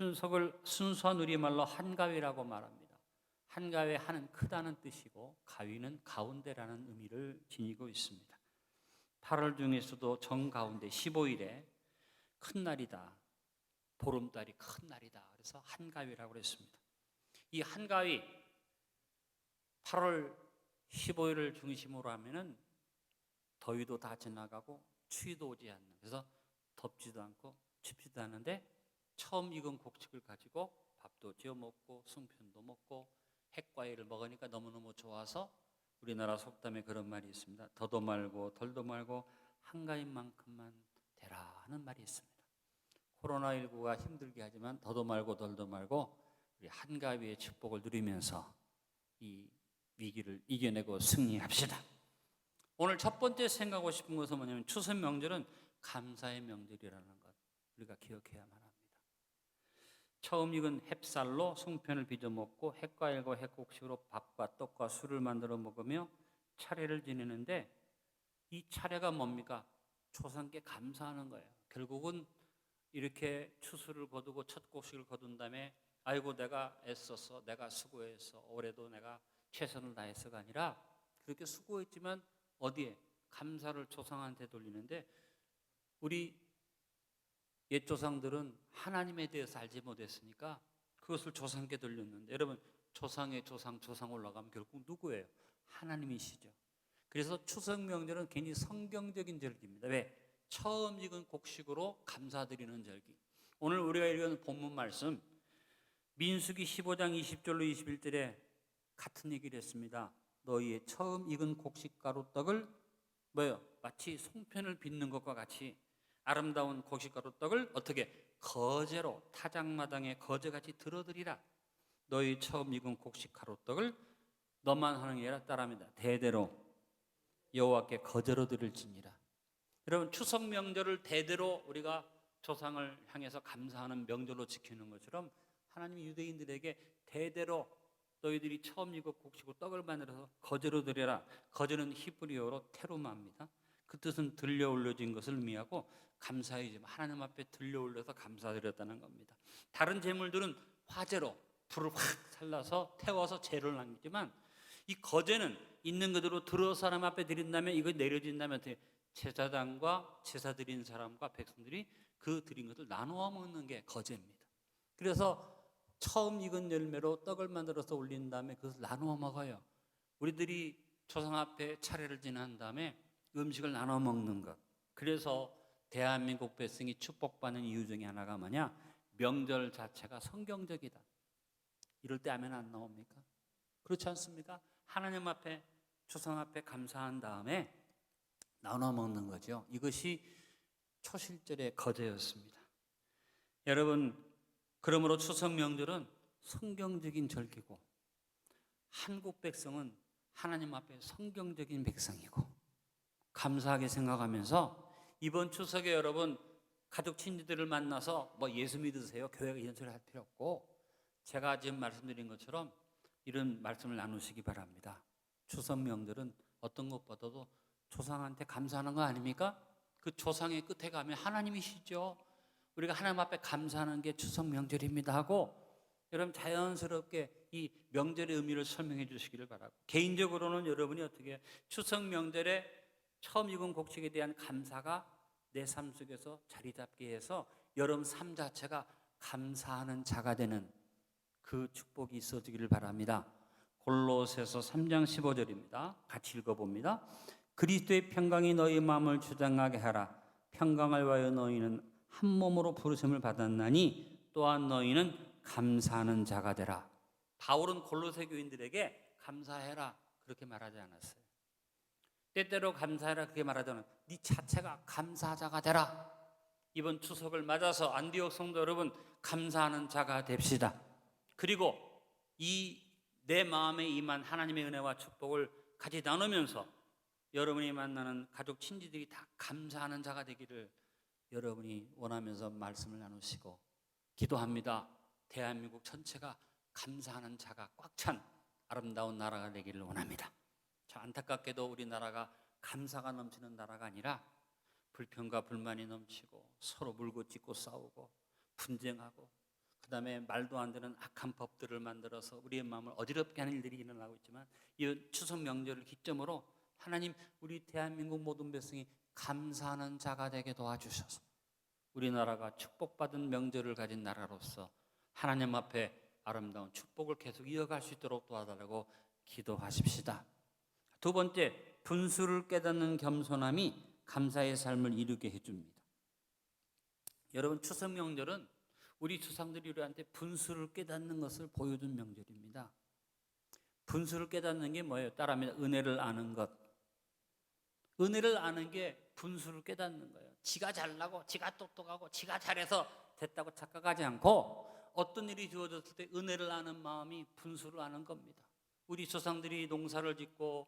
춘석을 순수한 우리말로 한가위라고 말합니다. 한가위 하는 크다는 뜻이고 가위는 가운데라는 의미를 지니고 있습니다. 8월 중에서도 정가운데 15일에 큰 날이다. 보름달이 큰 날이다. 그래서 한가위라고 그랬습니다. 이 한가위 8월 15일을 중심으로 하면은 더위도 다 지나가고 추위도 오지 않는 그래서 덥지도 않고 춥지도 않은데 처음 익은 곡식을 가지고 밥도 지어 먹고 송편도 먹고 핵과일을 먹으니까 너무너무 좋아서 우리나라 속담에 그런 말이 있습니다. 더도 말고 덜도 말고 한가인 만큼만 되라 하는 말이 있습니다. 코로나19가 힘들게 하지만 더도 말고 덜도 말고 우리 한가위의 축복을 누리면서 이 위기를 이겨내고 승리합시다. 오늘 첫 번째 생각하고 싶은 것은 뭐냐면 추석 명절은 감사의 명절이라는 것 우리가 기억해야만 합니다. 처음 익은 햅쌀로 송편을 빚어 먹고 햇과일과 햇곡식으로 밥과 떡과 술을 만들어 먹으며 차례를 지내는데 이 차례가 뭡니까? 조상께 감사하는 거예요. 결국은 이렇게 추수를 거두고 첫 곡식을 거둔 다음에 아이고 내가 애써서 내가 수고해서 올해도 내가 최선을 다해서가 아니라 그렇게 수고했지만 어디에 감사를 조상한테 돌리는데 우리 옛 조상들은 하나님에 대해서 알지 못했으니까 그것을 조상께 돌렸는데 여러분 조상의 조상 조상 올라가면 결국 누구예요? 하나님이시죠. 그래서 추석 명절은 괜히 성경적인 절기입니다. 왜? 처음 익은 곡식으로 감사드리는 절기. 오늘 우리가 읽은 본문 말씀 민수기 15장 20절로 21절에 같은 얘기를 했습니다. 너희의 처음 익은 곡식 가루 떡을 뭐요? 마치 송편을 빚는 것과 같이 아름다운 곡식가루 떡을 어떻게 거제로 타작마당에 거제같이 들어드리라. 너희 처음 익은 곡식가루 떡을 너만 하는 게 아니라 따라합니다. 대대로 여호와께 거제로 드릴지니라. 여러분 추석 명절을 대대로 우리가 조상을 향해서 감사하는 명절로 지키는 것처럼 하나님이 유대인들에게 대대로 너희들이 처음 익은 곡식으로 떡을 만들어서 거제로 드려라. 거제는 히브리어로 테루마입니다. 그 뜻은 들려 올려진 것을 의미하고 감사의 점 하나님 앞에 들려 올려서 감사드렸다는 겁니다. 다른 제물들은 화재로 불을 확 살라서 태워서 재를 남기지만 이 거제는 있는 그대로 들어서 사람 앞에 드린 다음에 이거 내려진 다음에 어떻게 제사장과 제사 드린 사람과 백성들이 그 드린 것을 나누어 먹는 게 거제입니다. 그래서 처음 익은 열매로 떡을 만들어서 올린 다음에 그것을 나누어 먹어요. 우리들이 조상 앞에 차례를 지난 다음에 음식을 나눠 먹는 것. 그래서 대한민국 백성이 축복받는 이유 중에 하나가 뭐냐? 명절 자체가 성경적이다. 이럴 때 하면 안 나옵니까? 그렇지 않습니까? 하나님 앞에 조상 앞에 감사한 다음에 나눠 먹는 거죠. 이것이 초실절의 거제였습니다. 여러분, 그러므로 추석 명절은 성경적인 절기고 한국 백성은 하나님 앞에 성경적인 백성이고 감사하게 생각하면서 이번 추석에 여러분 가족 친지들을 만나서 뭐 예수 믿으세요 교회가 이런 소리 할 필요 없고 제가 지금 말씀드린 것처럼 이런 말씀을 나누시기 바랍니다. 추석 명절은 어떤 것보다도 조상한테 감사하는 거 아닙니까? 그 조상의 끝에 가면 하나님이시죠. 우리가 하나님 앞에 감사하는 게 추석 명절입니다 하고 여러분 자연스럽게 이 명절의 의미를 설명해 주시기를 바라고 개인적으로는 여러분이 어떻게 추석 명절에 처음 익은 곡식에 대한 감사가 내 삶 속에서 자리 잡게 해서 여러분 삶 자체가 감사하는 자가 되는 그 축복이 있어지기를 바랍니다. 골로새서 3장 15절입니다. 같이 읽어 봅니다. 그리스도의 평강이 너희 마음을 주장하게 하라. 평강을 위하여 너희는 한 몸으로 부르심을 받았나니 또한 너희는 감사하는 자가 되라. 바울은 골로새 교인들에게 감사해라 그렇게 말하지 않았어요. 때때로 감사해라 말하지 않았어요. 네 자체가 감사자가 되라. 이번 추석을 맞아서 안디옥 성도 여러분 감사하는 자가 됩시다. 그리고 이 내 마음에 임한 하나님의 은혜와 축복을 같이 나누면서 여러분이 만나는 가족 친지들이 다 감사하는 자가 되기를 여러분이 원하면서 말씀을 나누시고 기도합니다. 대한민국 전체가 감사하는 자가 꽉 찬 아름다운 나라가 되기를 원합니다. 자, 안타깝게도 우리나라가 감사가 넘치는 나라가 아니라 불평과 불만이 넘치고 서로 물고 찢고 싸우고 분쟁하고 그다음에 말도 안 되는 악한 법들을 만들어서 우리의 마음을 어지럽게 하는 일들이 일어나고 있지만 이 추석 명절을 기점으로 하나님 우리 대한민국 모든 백성이 감사하는 자가 되게 도와주셔서 우리나라가 축복받은 명절을 가진 나라로서 하나님 앞에 아름다운 축복을 계속 이어갈 수 있도록 도와달라고 기도하십시다. 두 번째, 분수를 깨닫는 겸손함이 감사의 삶을 이루게 해줍니다. 여러분 추석 명절은 우리 조상들이 우리한테 분수를 깨닫는 것을 보여준 명절입니다. 분수를 깨닫는 게 뭐예요? 따라합니다. 은혜를 아는 것. 은혜를 아는 게 분수를 깨닫는 거예요. 지가 잘나고, 지가 똑똑하고, 지가 잘해서 됐다고 착각하지 않고 어떤 일이 주어졌을 때 은혜를 아는 마음이 분수를 아는 겁니다. 우리 조상들이 농사를 짓고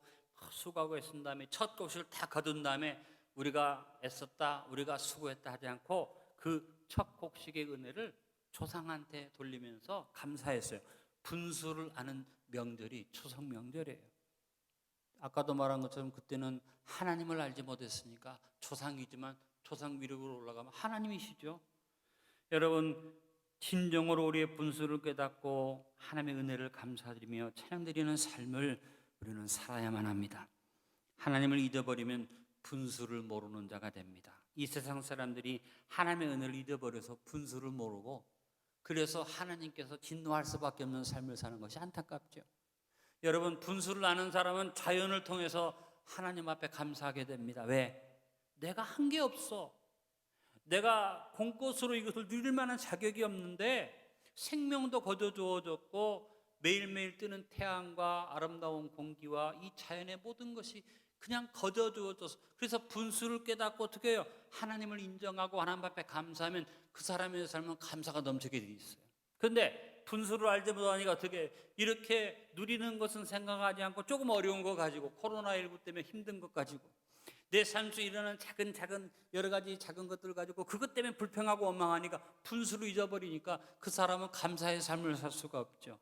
수고하고 애쓴 다음에 첫 곡식을 다 거둔 다음에 우리가 애썼다, 우리가 수고했다 하지 않고 그 첫 곡식의 은혜를 조상한테 돌리면서 감사했어요. 분수를 아는 명절이 추석 명절이에요. 아까도 말한 것처럼 그때는 하나님을 알지 못했으니까 조상이지만 조상 위력으로 올라가면 하나님이시죠. 여러분 진정으로 우리의 분수를 깨닫고 하나님의 은혜를 감사드리며 찬양드리는 삶을 우리는 살아야만 합니다. 하나님을 잊어버리면 분수를 모르는 자가 됩니다. 이 세상 사람들이 하나님의 은혜를 잊어버려서 분수를 모르고 그래서 하나님께서 진노할 수밖에 없는 삶을 사는 것이 안타깝죠. 여러분 분수를 아는 사람은 자연을 통해서 하나님 앞에 감사하게 됩니다. 왜? 내가 한 게 없어. 내가 공꽃으로 이것을 누릴 만한 자격이 없는데 생명도 거저 주어졌고 매일매일 뜨는 태양과 아름다운 공기와 이 자연의 모든 것이 그냥 거저 주어져서 그래서 분수를 깨닫고 어떻게 해요? 하나님을 인정하고 하나님 앞에 감사하면 그 사람의 삶은 감사가 넘치게 돼 있어요. 그런데 분수를 알지 못하니까 어떻게 이렇게 누리는 것은 생각하지 않고 조금 어려운 거 가지고 코로나19 때문에 힘든 것 가지고 내 삶 속에 일어나는 작은 작은 여러 가지 작은 것들 가지고 그것 때문에 불평하고 원망하니까 분수를 잊어버리니까 그 사람은 감사의 삶을 살 수가 없죠.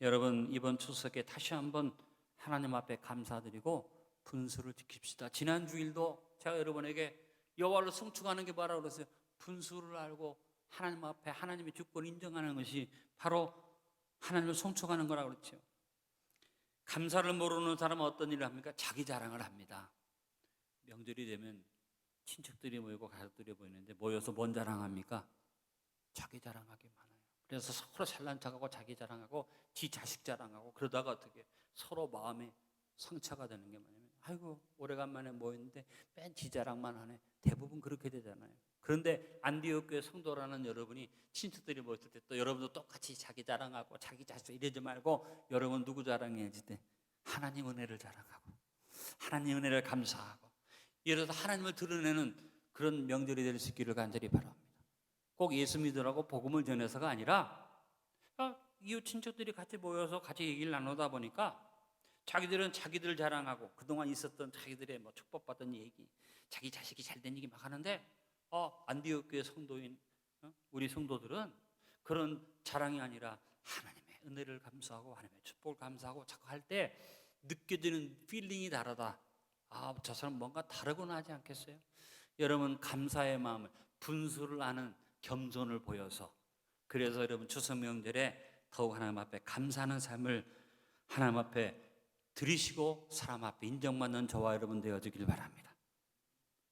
여러분 이번 추석에 다시 한번 하나님 앞에 감사드리고 분수를 지킵시다. 지난 주일도 제가 여러분에게 여호와를 송축하는 게 뭐라 그랬어요? 분수를 알고 하나님 앞에 하나님의 주권을 인정하는 것이 바로 하나님을 송축하는 거라 그렇죠. 감사를 모르는 사람은 어떤 일을 합니까? 자기 자랑을 합니다. 명절이 되면 친척들이 모이고 가족들이 모이는데 모여서 뭔 자랑합니까? 자기 자랑하기 많아요. 그래서 서로 잘난 척하고 자기 자랑하고 지 자식 자랑하고 그러다가 어떻게 서로 마음에 상처가 되는 게 뭐냐면 아이고 오래간만에 모였는데 맨 지 자랑만 하네. 대부분 그렇게 되잖아요. 그런데 안디옥 교회 성도라는 여러분이 친척들이 모였을 때 또 여러분도 똑같이 자기 자랑하고 자기 자식 이러지 말고 여러분 누구 자랑해야지 돼? 하나님 은혜를 자랑하고 하나님 은혜를 감사하고 이래서 하나님을 드러내는 그런 명절이 될 수 있기를 간절히 바랍니다. 꼭 예수 믿으라고 복음을 전해서가 아니라 아, 이웃 친척들이 같이 모여서 같이 얘기를 나누다 보니까 자기들은 자기들 자랑하고 그동안 있었던 자기들의 뭐 축복받은 얘기, 자기 자식이 잘 된 얘기 막 하는데 어, 안디옥 교회 성도인 어? 우리 성도들은 그런 자랑이 아니라 하나님의 은혜를 감사하고 하나님의 축복을 감사하고 자꾸 할 때 느껴지는 필링이 다르다. 아, 저 사람 뭔가 다르구나 하지 않겠어요? 여러분 감사의 마음을 분수를 아는 겸손을 보여서 그래서 여러분 추석 명절에 더욱 하나님 앞에 감사하는 삶을 하나님 앞에 들이시고 사람 앞에 인정받는 저와 여러분 되어지길 바랍니다.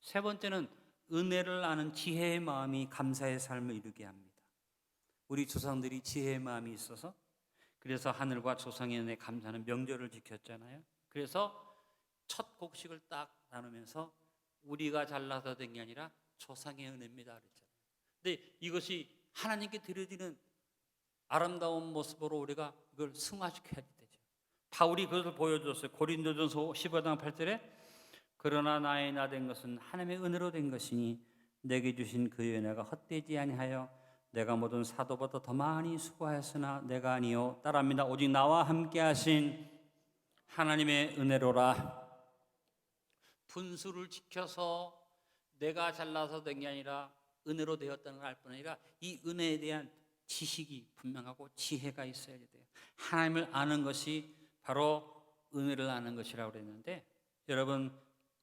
세 번째는 은혜를 아는 지혜의 마음이 감사의 삶을 이루게 합니다. 우리 조상들이 지혜의 마음이 있어서 그래서 하늘과 조상의 은혜 감사하는 명절을 지켰잖아요. 그래서 첫 곡식을 딱 나누면서 우리가 잘나서 된 게 아니라 조상의 은혜입니다 그랬잖아요. 근데 이것이 하나님께 드려지는 아름다운 모습으로 우리가 이걸 승화시켜야 되죠. 바울이 그것을 보여줬어요. 고린도전서 15장 8절에 그러나 나의 나 된 것은 하나님의 은혜로 된 것이니 내게 주신 그 은혜가 헛되지 아니하여 내가 모든 사도보다 더 많이 수고하였으나 내가 아니요 따라합니다. 오직 나와 함께 하신 하나님의 은혜로라. 분수를 지켜서 내가 잘나서 된 게 아니라 은혜로 되었다는 걸 알 뿐 아니라 이 은혜에 대한 지식이 분명하고 지혜가 있어야 돼요. 하나님을 아는 것이 바로 은혜를 아는 것이라고 그랬는데 여러분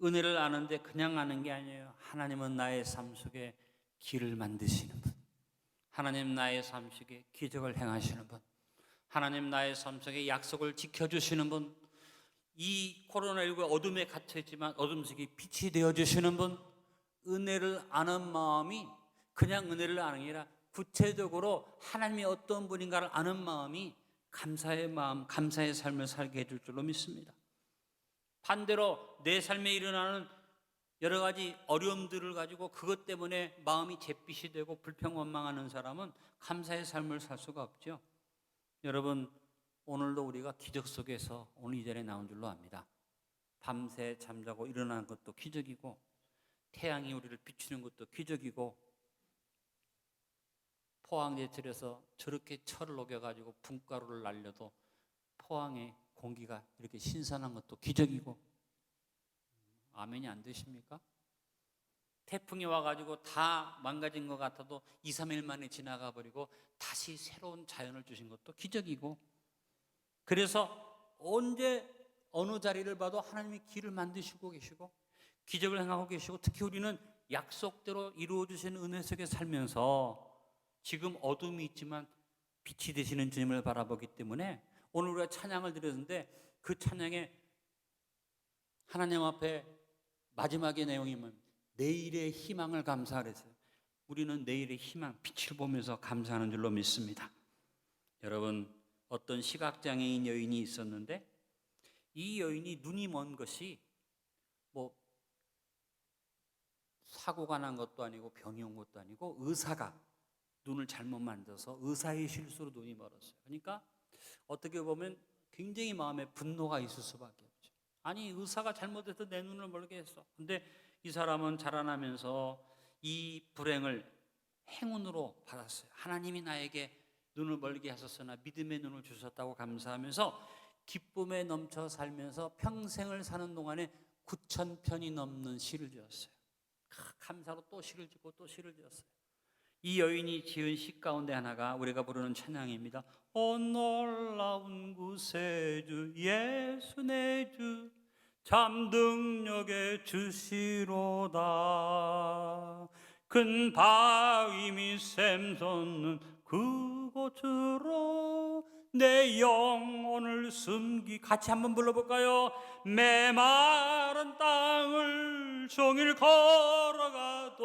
은혜를 아는데 그냥 아는 게 아니에요. 하나님은 나의 삶 속에 길을 만드시는 분. 하나님 나의 삶 속에 기적을 행하시는 분. 하나님 나의 삶 속에 약속을 지켜주시는 분. 이 코로나19 어둠에 갇혀있지만 어둠 속에 빛이 되어주시는 분. 은혜를 아는 마음이 그냥 은혜를 아는 게 아니라 구체적으로 하나님이 어떤 분인가를 아는 마음이 감사의 마음, 감사의 삶을 살게 해줄 줄로 믿습니다. 반대로 내 삶에 일어나는 여러 가지 어려움들을 가지고 그것 때문에 마음이 잿빛이 되고 불평원망하는 사람은 감사의 삶을 살 수가 없죠. 여러분 오늘도 우리가 기적 속에서 오늘 이 자리에 나온 줄로 압니다. 밤새 잠자고 일어나는 것도 기적이고 태양이 우리를 비추는 것도 기적이고 포항제철에서 저렇게 철을 녹여가지고 분가루를 날려도 포항의 공기가 이렇게 신선한 것도 기적이고 아멘이 안 되십니까? 태풍이 와가지고 다 망가진 것 같아도 2, 3일 만에 지나가 버리고 다시 새로운 자연을 주신 것도 기적이고 그래서 언제 어느 자리를 봐도 하나님이 길을 만드시고 계시고 기적을 행하고 계시고 특히 우리는 약속대로 이루어 주신 은혜 속에 살면서 지금 어둠이 있지만 빛이 되시는 주님을 바라보기 때문에 오늘 우리가 찬양을 드렸는데 그 찬양에 하나님 앞에 마지막의 내용이 면 내일의 희망을 감사하랬어요. 우리는 내일의 희망, 빛을 보면서 감사하는 줄로 믿습니다. 여러분 어떤 시각장애인 여인이 있었는데 이 여인이 눈이 먼 것이 뭐 사고가 난 것도 아니고 병이 온 것도 아니고 의사가 눈을 잘못 만져서 의사의 실수로 눈이 멀었어요. 그러니까 어떻게 보면 굉장히 마음에 분노가 있을 수밖에 없죠. 아니 의사가 잘못해서 내 눈을 멀게 했어. 근데 이 사람은 자라나면서 이 불행을 행운으로 받았어요. 하나님이 나에게 눈을 멀게 하셨으나 믿음의 눈을 주셨다고 감사하면서 기쁨에 넘쳐 살면서 평생을 사는 동안에 9천 편이 넘는 시를 지었어요. 감사로 또 시를 짓고 또 시를 지었어요. 이 여인이 지은 시 가운데 하나가 우리가 부르는 찬양입니다. 오 놀라운 구세주 예수 내 주 잠등력에 주시로다 큰 바위 및 샘솟는 그곳으로 내 영혼을 숨기 같이 한번 불러볼까요? 메마른 땅을 종일 걸어가도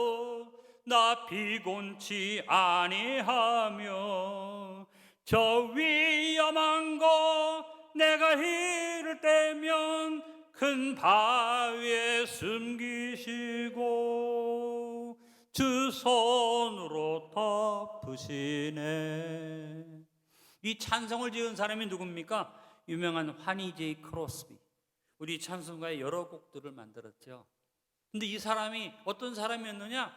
나 피곤치 아니하며 저 위험한 곳 내가 이를 때면 큰 바위에 숨기시고 주 손으로 덮으시네 이 찬송을 지은 사람이 누굽니까? 유명한 환희 제이 크로스비 우리 찬송가의 여러 곡들을 만들었죠 근데 이 사람이 어떤 사람이었느냐?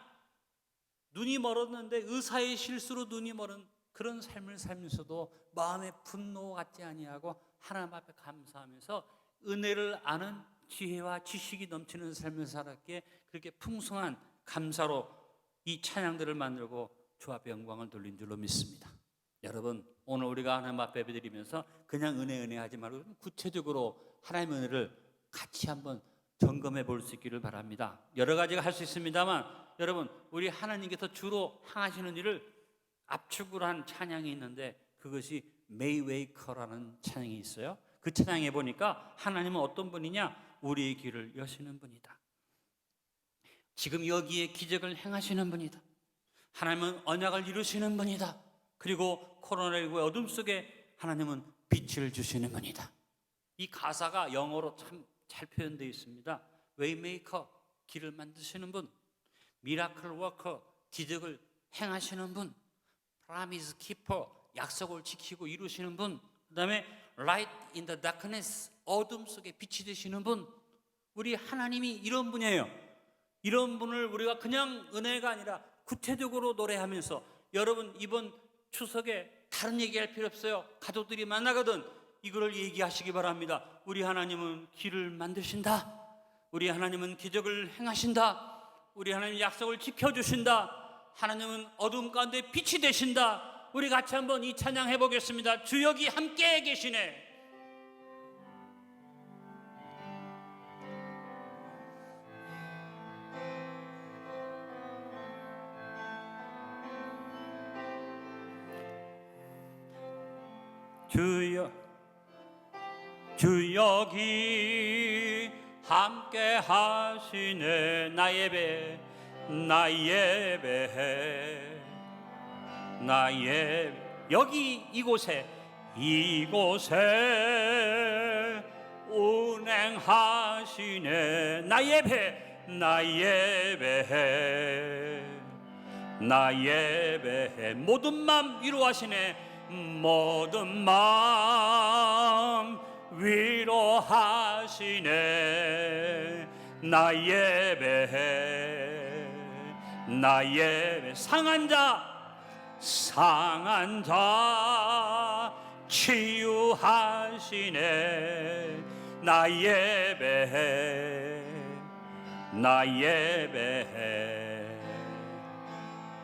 눈이 멀었는데 의사의 실수로 눈이 멀은 그런 삶을 살면서도 마음에 분노 같지 아니하고 하나님 앞에 감사하면서 은혜를 아는 지혜와 지식이 넘치는 삶을 살았기에 그렇게 풍성한 감사로 이 찬양들을 만들고 주 앞에 영광을 돌린 줄로 믿습니다. 여러분 오늘 우리가 하나님 앞에 예배드리면서 그냥 은혜 은혜 하지 말고 구체적으로 하나님의 은혜를 같이 한번 점검해 볼 수 있기를 바랍니다. 여러 가지가 할 수 있습니다만 여러분 우리 하나님께서 주로 향하시는 일을 압축으로 한 찬양이 있는데 그것이 메이웨이커라는 찬양이 있어요. 그 찬양에 보니까 하나님은 어떤 분이냐? 우리의 길을 여시는 분이다. 지금 여기에 기적을 행하시는 분이다. 하나님은 언약을 이루시는 분이다. 그리고 코로나19의 어둠 속에 하나님은 빛을 주시는 분이다. 이 가사가 영어로 참 잘 표현되어 있습니다. 웨이메이커 길을 만드시는 분, 미라클 워커 기적을 행하시는 분, 프라미스 키퍼 약속을 지키고 이루시는 분, 그 다음에 light in the darkness 어둠 속에 빛이 되시는 분, 우리 하나님이 이런 분이에요. 이런 분을 우리가 그냥 은혜가 아니라 구체적으로 노래하면서 여러분 이번 추석에 다른 얘기할 필요 없어요. 가족들이 만나거든 이거를 얘기하시기 바랍니다. 우리 하나님은 길을 만드신다. 우리 하나님은 기적을 행하신다. 우리 하나님 약속을 지켜주신다. 하나님은 어둠 가운데 빛이 되신다. 우리 같이 한번 이 찬양 해보겠습니다. 주 여기 함께 계시네. 주 여기 함께 하시네. 나 예배 나 예배해 나 예배 여기 이곳에 이곳에 운행하시네. 나 예배 나 예배해 나 예배해 모든 맘 위로하시네. 모든 맘 위로하시네. 나 예배해. 나 예배. 상한 자 상한 자 치유하시네. 나 예배해. 나 예배해.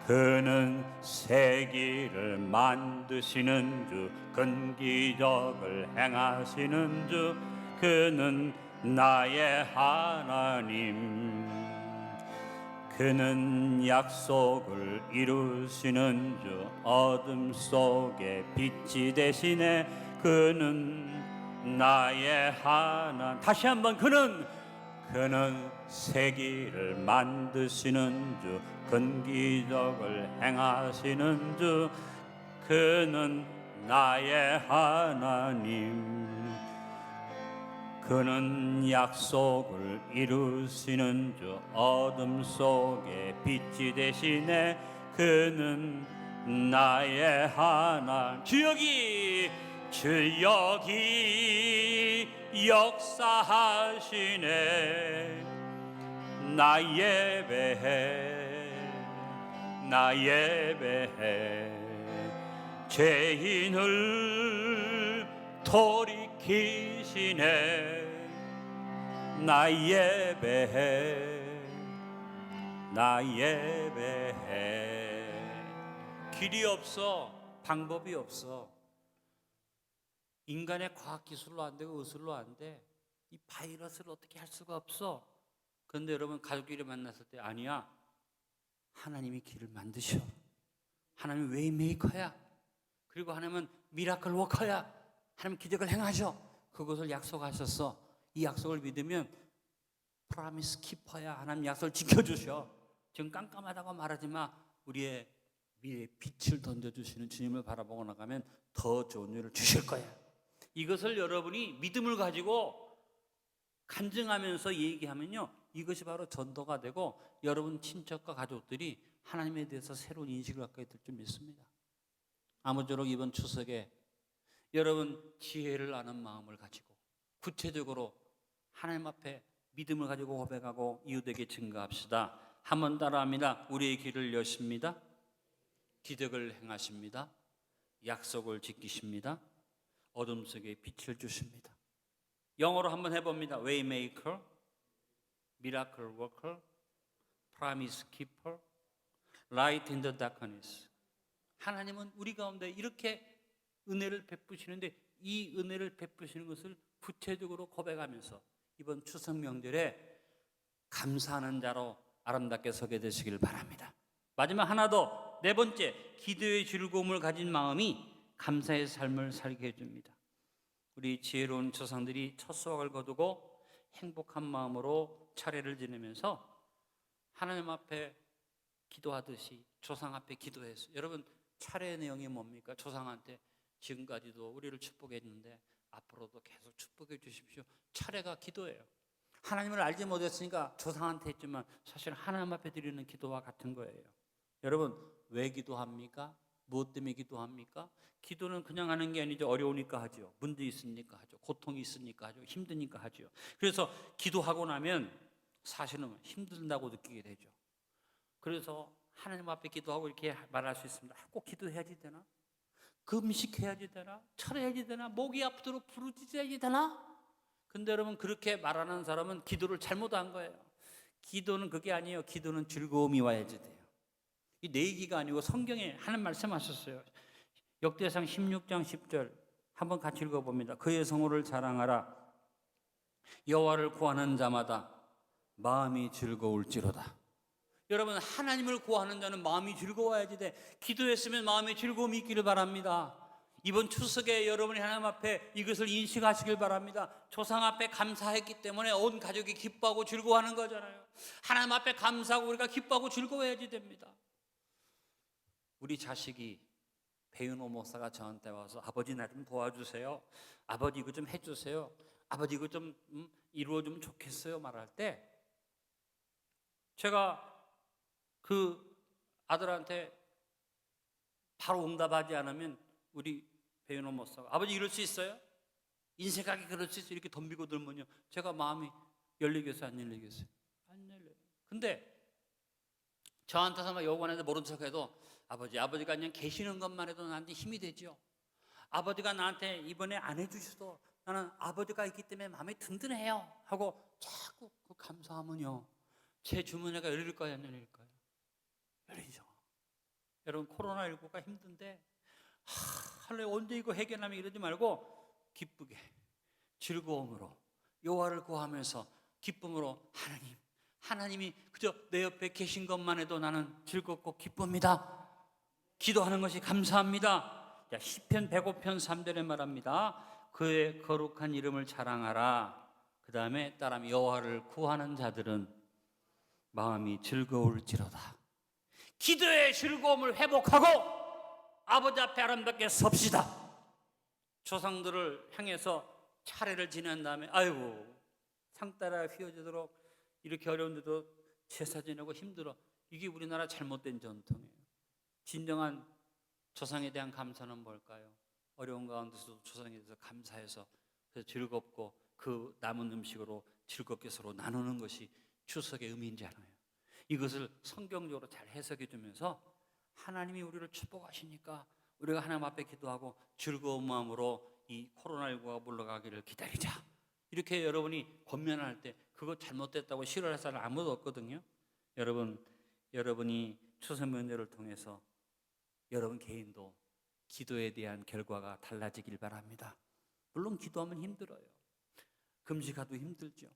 그는 세기를 만드시는 주 근기적을 행하시는 주 그는 나의 하나님. 그는 약속을 이루시는 주 어둠 속에 빛이 되시네. 그는 나의 하나 다시 한번 그는 그는 세기를 만드시는 주 근기적을 행하시는 주 그는 나의 하나님. 그는 약속을 이루시는 주 어둠 속에 빛이 되시네. 그는 나의 하나 주 여기 주 여기 역사하시네. 나 예배해 나 예배해. 죄인을 돌이키시네. 나 예배해 나 예배해. 길이 없어 방법이 없어 인간의 과학 기술로 안 되고 의술로 안 돼. 이 바이러스를 어떻게 할 수가 없어. 그런데 여러분 가족끼리 만났을 때 아니야. 하나님이 길을 만드셔. 하나님 웨이메이커야. 그리고 하나님은 미라클 워커야. 하나님 기적을 행하셔. 그것을 약속하셨어. 이 약속을 믿으면 프라미스 키퍼야. 하나님 약속을 지켜주셔. 지금 깜깜하다고 말하지 마. 우리의 미래에 빛을 던져주시는 주님을 바라보고 나가면 더 좋은 일을 주실 거야. 이것을 여러분이 믿음을 가지고 간증하면서 얘기하면요. 이것이 바로 전도가 되고 여러분 친척과 가족들이 하나님에 대해서 새로운 인식을 갖게 될 줄 믿습니다. 아무쪼록 이번 추석에 여러분 지혜를 아는 마음을 가지고 구체적으로 하나님 앞에 믿음을 가지고 고백하고 이웃에게 증거합시다. 한번 따라합니다. 우리의 길을 여십니다. 기적을 행하십니다. 약속을 지키십니다. 어둠 속에 빛을 주십니다. 영어로 한번 해봅니다. Waymaker, Miracle Worker, Promise Keeper, Light in the Darkness. 하나님은 우리 가운데 이렇게 은혜를 베푸시는데 이 은혜를 베푸시는 것을 구체적으로 고백하면서 이번 추석 명절에 감사하는 자로 아름답게 서게 되시길 바랍니다. 마지막 하나 더 네 번째 기도의 즐거움을 가진 마음이 감사의 삶을 살게 해줍니다. 우리 지혜로운 조상들이 첫 수확을 거두고 행복한 마음으로 차례를 지내면서 하나님 앞에 기도하듯이 조상 앞에 기도했어요. 여러분 차례의 내용이 뭡니까? 조상한테 지금까지도 우리를 축복했는데 앞으로도 계속 축복해 주십시오. 차례가 기도예요. 하나님을 알지 못했으니까 조상한테 했지만 사실 하나님 앞에 드리는 기도와 같은 거예요. 여러분 왜 기도합니까? 무엇 때문에 기도합니까? 기도는 그냥 하는 게 아니죠. 어려우니까 하죠. 문제 있으니까 하죠. 고통이 있으니까 하죠. 힘드니까 하죠. 그래서 기도하고 나면 사실은 힘든다고 느끼게 되죠. 그래서 하나님 앞에 기도하고 이렇게 말할 수 있습니다. 아, 꼭 기도해야지 되나? 금식해야지 되나? 철해야지 되나? 목이 아프도록 부르짖어야지 되나? 근데 여러분 그렇게 말하는 사람은 기도를 잘못한 거예요. 기도는 그게 아니에요. 기도는 즐거움이 와야지 돼요. 이 내 얘기가 아니고 성경에 하는 말씀 하셨어요. 역대상 16장 10절 한번 같이 읽어봅니다. 그의 성호를 자랑하라. 여호와를 구하는 자마다 마음이 즐거울지로다. 여러분 하나님을 구하는 자는 마음이 즐거워야지 돼. 기도했으면 마음에 즐거움이 있기를 바랍니다. 이번 추석에 여러분이 하나님 앞에 이것을 인식하시길 바랍니다. 조상 앞에 감사했기 때문에 온 가족이 기뻐하고 즐거워하는 거잖아요. 하나님 앞에 감사하고 우리가 기뻐하고 즐거워야지 됩니다. 우리 자식이 배윤호 목사가 저한테 와서 아버지 나 좀 도와주세요. 아버지 이거 좀 해주세요. 아버지 이거 좀 음, 이루어주면 좋겠어요. 말할 때 제가 그 아들한테 바로 응답하지 않으면 우리 배윤호 목사가 아버지 이럴 수 있어요? 인생하게 그럴 수 있어요? 이렇게 덤비고 들면요 제가 마음이 열리겠어요? 안 열리겠어요? 안 열려요 근데 저한테서 막 요구하는데 모른 척해도 아버지 아버지가 그냥 계시는 것만 해도 나한테 힘이 되죠 아버지가 나한테 이번에 안 해주셔도 나는 아버지가 있기 때문에 마음이 든든해요 하고 자꾸 그 감사하면요 제 주머니가 열릴까요 안 열릴까요? 열리죠 여러분 코로나19가 힘든데 하, 할래 언제 이거 해결하면 이러지 말고 기쁘게 즐거움으로 여호와를 구하면서 기쁨으로 하나님 하나님이 그저 내 옆에 계신 것만 해도 나는 즐겁고 기쁩니다. 기도하는 것이 감사합니다. 자, 시편 105편 3절에 말합니다. 그의 거룩한 이름을 자랑하라. 그 다음에 따라하면 여호와를 구하는 자들은 마음이 즐거울지로다. 기도의 즐거움을 회복하고 아버지 앞에 아름답게 섭시다. 조상들을 향해서 차례를 지낸 다음에 아이고 상따라 휘어지도록 이렇게 어려운데도 제사 지내고 힘들어. 이게 우리나라 잘못된 전통이에요. 진정한 조상에 대한 감사는 뭘까요? 어려운 가운데서도 조상에 대해서 감사해서 즐겁고 그 남은 음식으로 즐겁게 서로 나누는 것이 추석의 의미인잖아요. 이것을 성경적으로 잘 해석해 주면서 하나님이 우리를 축복하시니까 우리가 하나님 앞에 기도하고 즐거운 마음으로 이 코로나19가 물러가기를 기다리자. 이렇게 여러분이 권면할 때 그거 잘못됐다고 싫어할 사람 아무도 없거든요. 여러분, 여러분이 추석 명절을 통해서 여러분 개인도 기도에 대한 결과가 달라지길 바랍니다. 물론 기도하면 힘들어요. 금식하도 힘들죠.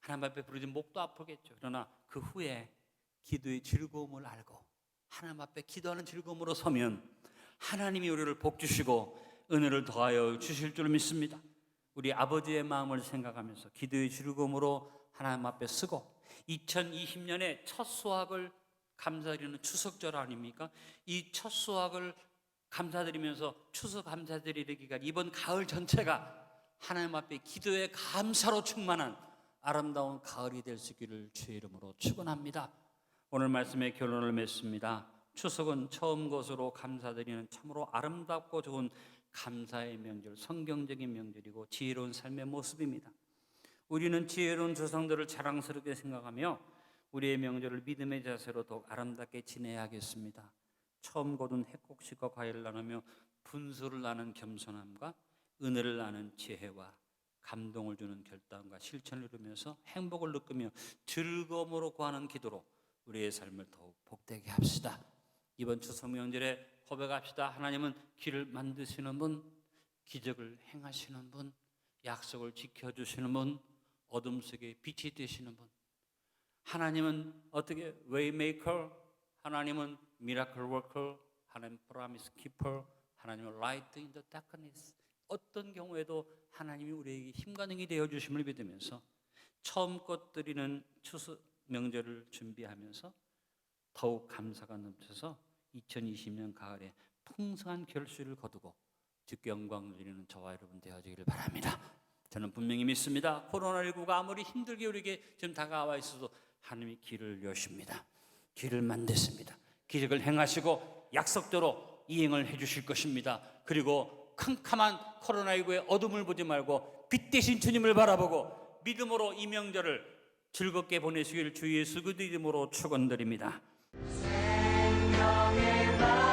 하나님 앞에 부르지 목도 아프겠죠. 그러나 그 후에 기도의 즐거움을 알고 하나님 앞에 기도하는 즐거움으로 서면 하나님이 우리를 복 주시고 은혜를 더하여 주실 줄 믿습니다. 우리 아버지의 마음을 생각하면서 기도의 즐거움으로 하나님 앞에 쓰고 2020년에 첫 수확을 감사드리는 추석절 아닙니까? 이 첫 수확을 감사드리면서 추석 감사드리는 기간 이번 가을 전체가 하나님 앞에 기도의 감사로 충만한 아름다운 가을이 될 수 있기를 주의 이름으로 축원합니다. 오늘 말씀의 결론을 맺습니다. 추석은 처음 것으로 감사드리는 참으로 아름답고 좋은 감사의 명절, 성경적인 명절이고 지혜로운 삶의 모습입니다. 우리는 지혜로운 조상들을 자랑스럽게 생각하며 우리의 명절을 믿음의 자세로 더욱 아름답게 지내야겠습니다. 처음 거둔 해곡식과 과일을 나누며 분수를 나는 겸손함과 은혜를 나는 지혜와 감동을 주는 결단과 실천을 이루면서 행복을 느끼며 즐거움으로 구하는 기도로 우리의 삶을 더욱 복되게 합시다. 이번 추석 명절에 고백합시다. 하나님은 길을 만드시는 분, 기적을 행하시는 분, 약속을 지켜주시는 분, 어둠 속에 빛이 되시는 분. 하나님은 어떻게 waymaker, 하나님은 miracle worker, 하나님 promise keeper, 하나님은 light in the darkness. 어떤 경우에도 하나님이 우리에게 힘과 능이 되어 주심을 믿으면서 처음껏 드리는 추수 명절을 준비하면서 더욱 감사가 넘쳐서 2020년 가을에 풍성한 결실을 거두고 주께 영광을 드리는 저와 여러분 되어지기를 바랍니다. 저는 분명히 믿습니다. 코로나19가 아무리 힘들게 우리에게 지금 다가와 있어도 하나님이 길을 여십니다. 길을 만드십니다. 기적을 행하시고 약속대로 이행을 해 주실 것입니다. 그리고 캄캄한 코로나19의 어둠을 보지 말고 빛 대신 주님을 바라보고 믿음으로 이 명절을 즐겁게 보내시길 주 예수 그리스도 이름으로 축원드립니다. 생명의 말